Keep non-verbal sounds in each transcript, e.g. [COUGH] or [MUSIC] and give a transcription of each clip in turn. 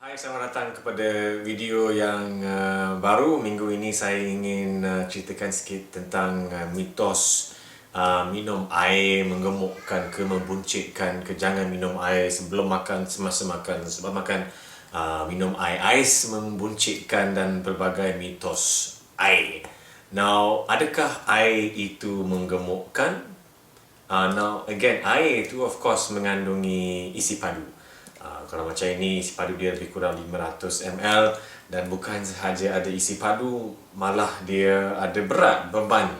Hai, selamat datang kepada video yang uh, baru. Minggu ini saya ingin uh, ceritakan sikit tentang uh, mitos uh, minum air menggemukkan ke membuncitkan ke jangan minum air sebelum makan, semasa makan sebab makan uh, minum air ais membuncitkan dan pelbagai mitos air. Now, adakah air itu menggemukkan? Uh, now, again, air itu of course mengandungi isi padu. Uh, kalau macam ini isi padu dia lebih kurang 500 ml dan bukan sahaja ada isi padu malah dia ada berat beban.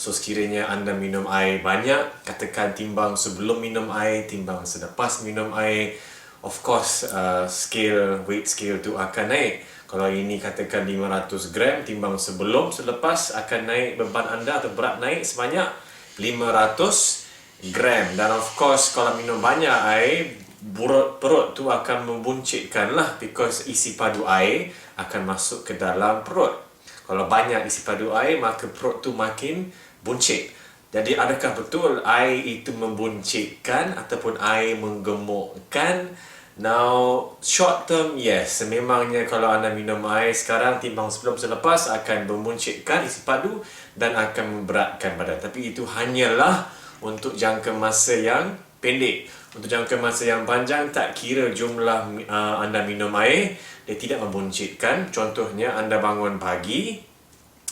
So sekiranya anda minum air banyak katakan timbang sebelum minum air timbang selepas minum air of course uh, scale weight scale tu akan naik. Kalau ini katakan 500 gram timbang sebelum selepas akan naik beban anda atau berat naik sebanyak 500 gram. Dan of course kalau minum banyak air perut perut tu akan membuncitkan lah because isi padu air akan masuk ke dalam perut. Kalau banyak isi padu air maka perut tu makin buncit. Jadi adakah betul air itu membuncitkan ataupun air menggemukkan? Now, short term, yes. Memangnya kalau anda minum air sekarang timbang sebelum selepas akan membuncitkan isi padu dan akan memberatkan badan. Tapi itu hanyalah untuk jangka masa yang pendek. Untuk jangka masa yang panjang, tak kira jumlah uh, anda minum air, dia tidak membuncitkan. Contohnya, anda bangun pagi,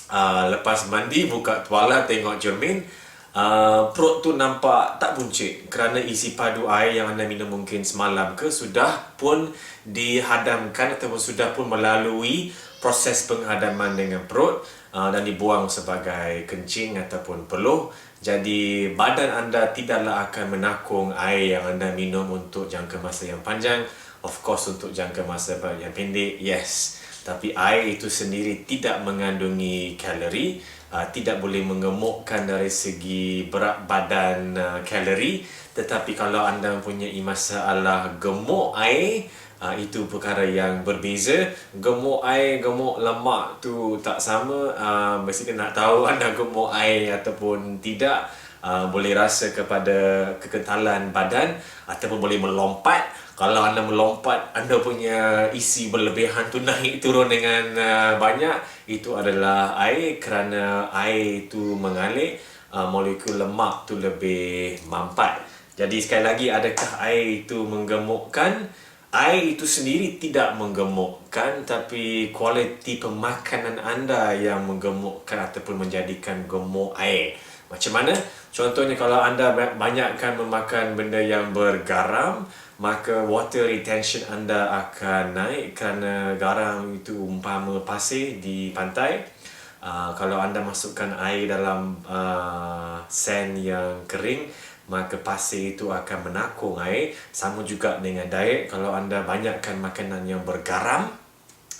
uh, lepas mandi, buka tuala, tengok cermin, uh, perut tu nampak tak buncit kerana isi padu air yang anda minum mungkin semalam ke sudah pun dihadamkan ataupun sudah pun melalui proses penghadaman dengan perut uh, dan dibuang sebagai kencing ataupun peluh jadi badan anda tidaklah akan menakung air yang anda minum untuk jangka masa yang panjang. Of course untuk jangka masa yang pendek, yes. Tapi air itu sendiri tidak mengandungi kalori, uh, tidak boleh mengemukkan dari segi berat badan uh, kalori. Tetapi kalau anda mempunyai masalah gemuk air, Uh, itu perkara yang berbeza. Gemuk air gemuk lemak tu tak sama. Uh, mesti nak tahu [LAUGHS] anda gemuk air ataupun tidak uh, boleh rasa kepada kekentalan badan ataupun boleh melompat. Kalau anda melompat anda punya isi berlebihan tu naik turun dengan uh, banyak. Itu adalah air kerana air itu mengalir uh, molekul lemak tu lebih mampat. Jadi sekali lagi adakah air itu menggemukkan Air itu sendiri tidak menggemukkan tapi kualiti pemakanan anda yang menggemukkan ataupun menjadikan gemuk air. Macam mana? Contohnya kalau anda banyakkan memakan benda yang bergaram, maka water retention anda akan naik kerana garam itu umpama pasir di pantai. Uh, kalau anda masukkan air dalam uh, sand yang kering, maka pasir itu akan menakung air. Sama juga dengan diet kalau anda banyakkan makanan yang bergaram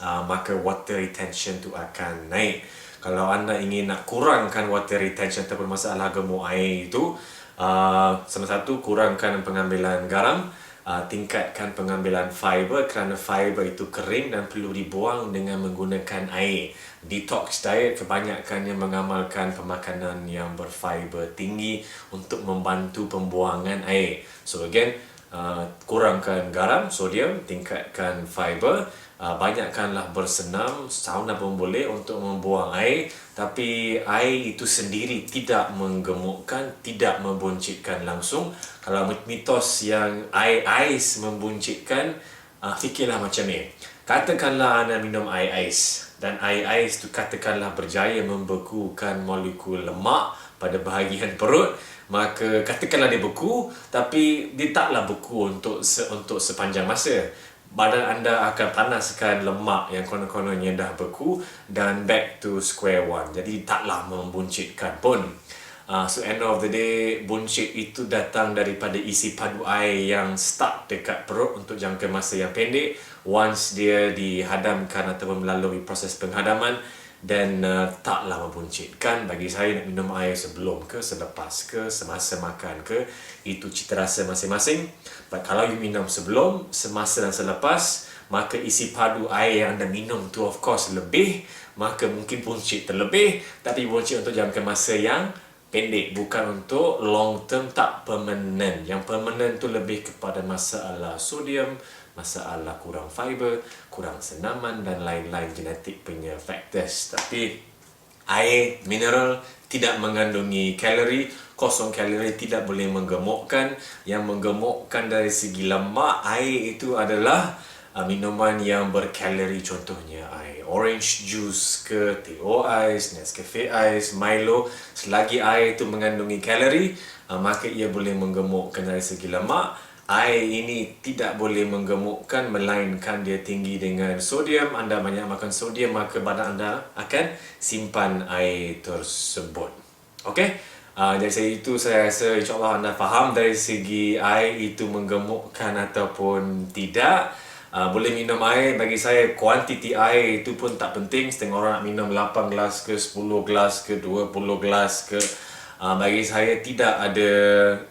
uh, maka water retention itu akan naik. Kalau anda ingin nak kurangkan water retention ataupun masalah gemuk air itu uh, sama satu kurangkan pengambilan garam uh, tingkatkan pengambilan fiber kerana fiber itu kering dan perlu dibuang dengan menggunakan air detox diet kebanyakan yang mengamalkan pemakanan yang berfiber tinggi untuk membantu pembuangan air. So again, uh, kurangkan garam, sodium, tingkatkan fiber, uh, banyakkanlah bersenam, sauna pun boleh untuk membuang air. Tapi air itu sendiri tidak menggemukkan, tidak membuncitkan langsung. Kalau mitos yang air ais membuncitkan, uh, fikirlah macam ni. Katakanlah anda minum air ais dan air ais itu katakanlah berjaya membekukan molekul lemak pada bahagian perut maka katakanlah dia beku tapi dia taklah beku untuk se untuk sepanjang masa. Badan anda akan panaskan lemak yang konon-kononnya dah beku dan back to square one. Jadi taklah membuncitkan pun. Uh, so end of the day buncit itu datang daripada isi padu air yang stuck dekat perut untuk jangka masa yang pendek once dia dihadamkan ataupun melalui proses penghadaman dan uh, taklah membuncitkan bagi saya nak minum air sebelum ke selepas ke semasa makan ke itu cita rasa masing-masing. But kalau you minum sebelum semasa dan selepas maka isi padu air yang anda minum tu of course lebih maka mungkin buncit terlebih. Tapi buncit untuk jangka masa yang pendek bukan untuk long term tak permanent. Yang permanent tu lebih kepada masalah sodium masalah kurang fiber kurang senaman dan lain-lain genetik punya factors. Tapi air mineral tidak mengandungi kalori. Kosong kalori tidak boleh menggemukkan yang menggemukkan dari segi lemak air itu adalah uh, minuman yang berkalori contohnya air. Orange juice ke teh ais Nescafe ice Milo. Selagi air itu mengandungi kalori uh, maka ia boleh menggemukkan dari segi lemak. Air ini tidak boleh menggemukkan melainkan dia tinggi dengan sodium. Anda banyak makan sodium maka badan anda akan simpan air tersebut. Okey? Uh, dari saya itu saya rasa insyaallah anda faham dari segi air itu menggemukkan ataupun tidak Uh, boleh minum air bagi saya kuantiti air itu pun tak penting setengah orang nak minum 8 gelas ke 10 gelas ke 20 gelas ke uh, bagi saya tidak ada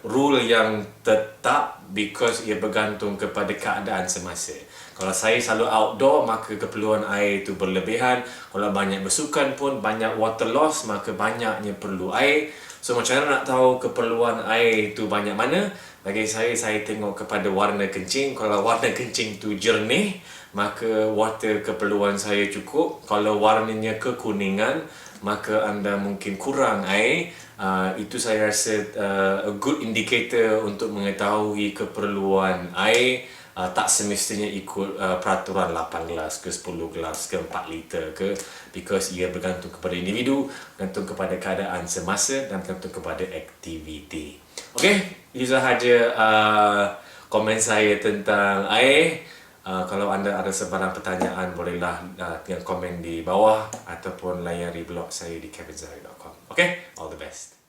rule yang tetap because ia bergantung kepada keadaan semasa. Kalau saya selalu outdoor maka keperluan air itu berlebihan. Kalau banyak bersukan pun banyak water loss maka banyaknya perlu air. So macam mana nak tahu keperluan air itu banyak mana? Bagi saya saya tengok kepada warna kencing. Kalau warna kencing tu jernih maka water keperluan saya cukup. Kalau warnanya kekuningan maka anda mungkin kurang air. Uh, itu saya rasa uh, a good indicator untuk mengetahui keperluan air uh, tak semestinya ikut uh, peraturan 8 gelas ke 10 gelas ke 4 liter ke because ia bergantung kepada individu bergantung kepada keadaan semasa dan bergantung kepada aktiviti Okey, itu sahaja uh, komen saya tentang air Uh, kalau anda ada sebarang pertanyaan bolehlah uh, tinggal komen di bawah ataupun layari blog saya di kevinzari.com. Okay, all the best.